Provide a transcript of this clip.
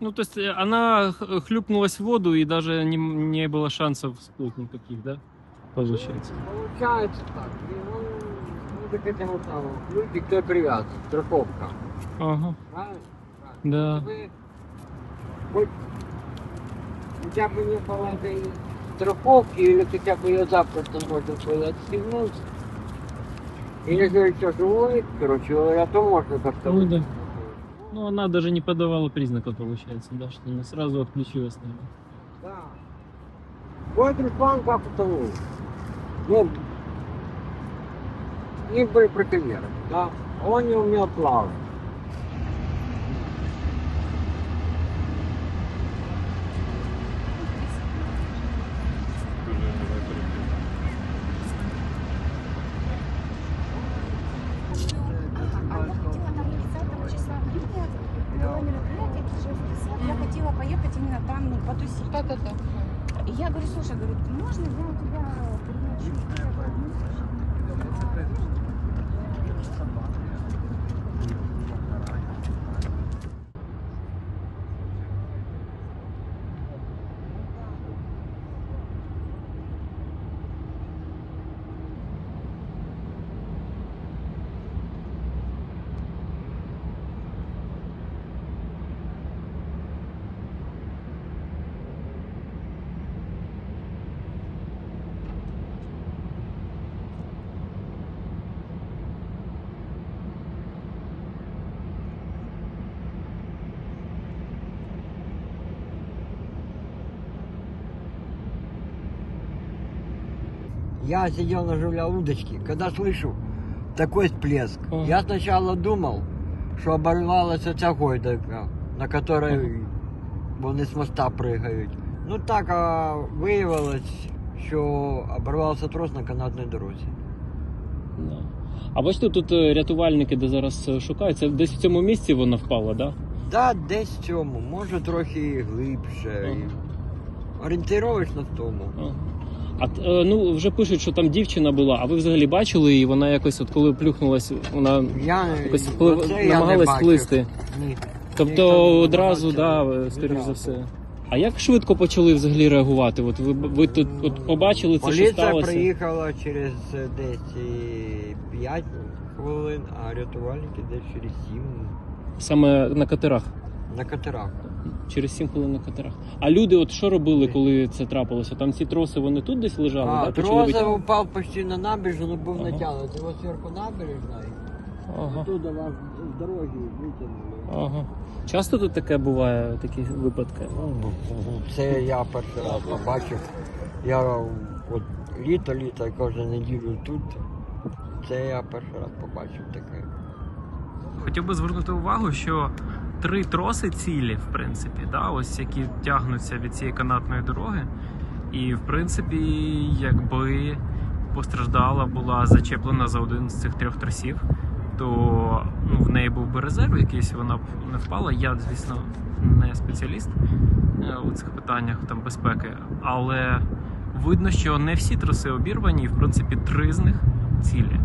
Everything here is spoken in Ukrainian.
Ну, то есть э, она х- хлюпнулась в воду и даже не, не было шансов всплыть никаких, да? Получается. Получается так. И, ну, ну, так этому самому. Люди, кто привязан, страховка. Ага, Правильно? Правильно. да. Вы хоть хотя бы не было этой страховки, или хотя бы ее запросто можно было отстегнуть. Или говорить, что живой, короче говоря, то можно как-то... Ну да. Ну, она даже не подавала признаков, получается, да, что она сразу отключилась, наверное. Да. Вот Руслан как утонул. Ну, не были браконьеры, да. Он не умел плавать. Хотела поехать именно там, ну, потусить. Да-да-да. И я говорю, слушай, говорю, можно я у тебя переночую? Я сидел наживлял удочки, когда слышу такой всплеск. Ага. Я сначала думал, що оборвалася ця гойдалка, на которой вони з моста пригають. Ну так а виявилось, що оборвався трос на канатній дорозі. Да. А бачите, тут е, рятувальники, де зараз е, шукають, це десь в цьому місці вона впала, да? Да, десь в цьому, може трохи глибше. Ага. Орієнтировочно в тому. Ага. А е, ну вже пишуть, що там дівчина була, а ви взагалі бачили її? Вона якось, от коли плюхнулась, вона Я якось вплив... намагалась вплисти. Ні. Тобто не одразу, да, е, скоріш за все. А як швидко почали взагалі реагувати? От ви, ви тут от побачили це, що Поліція приїхала через е, десь 5 хвилин, а рятувальники десь через 7 Саме на катерах. на катерах. Через 7 хвилин на катерах. А люди, от що робили, коли це трапилося? Там ці троси вони тут десь лежали? А, да? Почали Троза витягувати? упав почти на набережну, був Ага. натягнутий. Ось зверху набережна, і Ага. оттуда вас з дороги витягнули. ага. Часто тут таке буває, такі випадки? Ну, Це я перший раз побачив. Я от літо-літо кожну неділю тут. Це я перший раз побачив таке. Хотів би звернути увагу, що три троси цілі, в принципі, да, ось які тягнуться від цієї канатної дороги. І, в принципі, якби постраждала була зачеплена за один з цих трьох тросів, то ну, в неї був би резерв якийсь, вона б не впала. Я, звісно, не спеціаліст е, у цих питаннях там безпеки, але видно, що не всі троси обірвані, і в принципі три з них цілі.